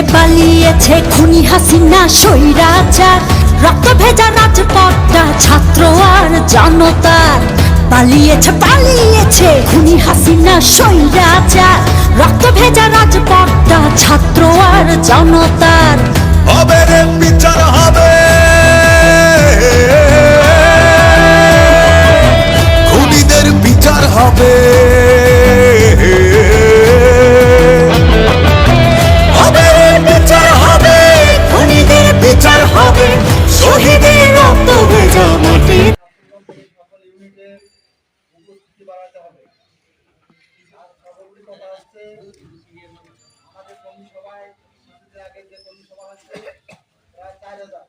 পালিয়েছে খুনি হাসিনা স্বৈরাচার। রক্ত ভেজা রাজপথটা ছাত্র আর জনতার। পালিয়েছে পালিয়েছে খুনি হাসিনা স্বৈরাচার। রক্ত ভেজা রাজপথটা ছাত্র আর জনতার। বিচার উপস্থিতি বাড়াতে হবে। আর সর্বোপরি হচ্ছে আমাদের কর্মী সভায় আগে যে কর্মী সভা হচ্ছে, প্রায় চার হাজার।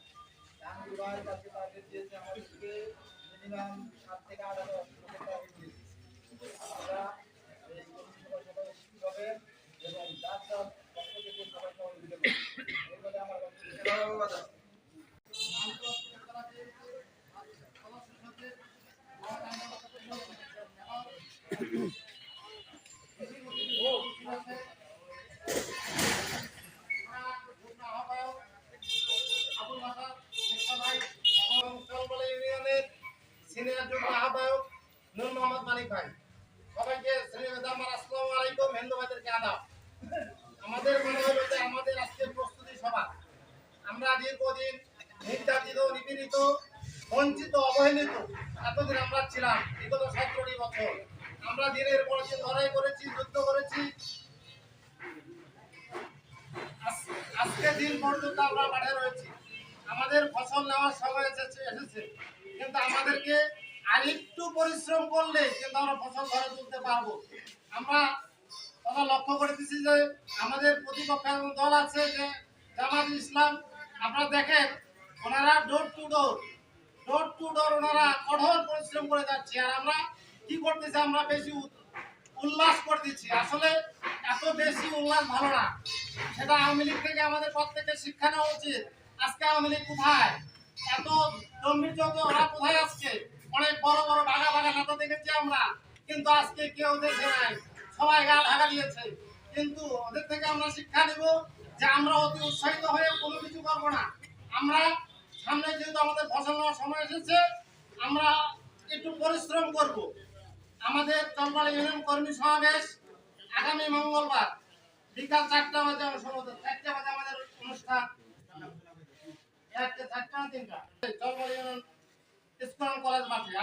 টার্গেট দিয়েছে আমাদেরকে মিনিমাম সাত থেকে আট হাজার। আমরা সিনিয়র যুগ্ম আহ্বায়ক নূর মোহাম্মদ মানিক ভাই। সবাইকে শ্রীমেদ আমার আলাইকুম। হিন্দু ভাইদেরকে আদাব। আমাদের মনে হলো যে আমাদের আজকের প্রস্তুতি সভা আমরা দীর্ঘদিন নির্যাতিত, নিপীড়িত, বঞ্চিত, অবহেলিত এতদিন আমরা ছিলাম, বিগত সতেরোটি বছর। আমরা দিনের পর দিন লড়াই করেছি, যুদ্ধ করেছি। আজকে দিন পর্যন্ত আমরা মাঠে রয়েছি। আমাদের ফসল নেওয়ার সময় এসেছে এসেছে। কিন্তু আমাদেরকে আরেকটু পরিশ্রম করলে কিন্তু আমরা ফসল ঘরে তুলতে পারব। আমরা কথা লক্ষ্য করেছি যে আমাদের প্রতিপক্ষ দল আছে যে জামাত ইসলাম। আপনারা দেখেন, ওনারা door to door door to door ওনারা কঠোর পরিশ্রম করে যাচ্ছে। আর আমরা কি করতেছি, আমরা বেশি উল্লাস দিচ্ছি আসলে এত বেশি উল্লাস ভালো না। সেটা আওয়ামী লীগ থেকে আমাদের প্রত্যেকের শিক্ষা নেওয়া উচিত। আজকে আওয়ামী লীগ কোথায়? এত গম্ভীর ওরা কোথায় আসছে, অনেক বড় বড় বাঘা বাঘা নেতা দেখেছি আমরা। কিন্তু আজকে কেউ দেখে নাই, সবাই গা ঢাকা দিয়েছে। কিন্তু ওদের থেকে আমরা শিক্ষা নেব যে আমরা অতি উৎসাহিত হয়ে কোনো কিছু করব না। আমরা সামনে যেহেতু আমাদের ফসল নেওয়ার সময় এসেছে, আমরা একটু পরিশ্রম করব। আমাদের চলপাড়া ইউনিয়ন কর্মী সমাবেশ আগামী মঙ্গলবার বিকাল চারটা বাজে সম্ভবত চারটা বাজে আমাদের অনুষ্ঠান একটা চারটা না তিনটা চলপাড়া ইউনিয়ন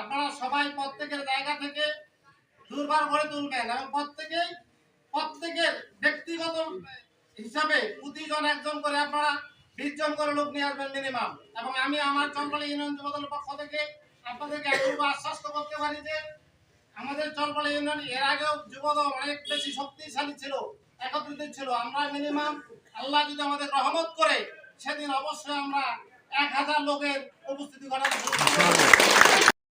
আপনারা সবাই প্রত্যেকের জায়গা থেকে দুর্বার করে তুলবেন এবং প্রত্যেকেই, প্রত্যেকের ব্যক্তিগত হিসাবে প্রতিজন একজন করে আপনারা বিশ জন করে লোক নিয়ে আসবেন মিনিমাম এবং আমি আমার চলপাড়া ইউনিয়ন যুবদলের পক্ষ থেকে আপনাদেরকে একটু আশ্বাস করতে পারি যে, আমাদের চলপাড়া ইউনিয়ন এর আগেও যুবদল অনেক বেশি শক্তিশালী ছিল, একত্রিত ছিল। আমরা মিনিমাম আল্লাহ যদি আমাদের রহমত করে, সেদিন অবশ্যই আমরা এক হাজার লোকের উপস্থিতি হব।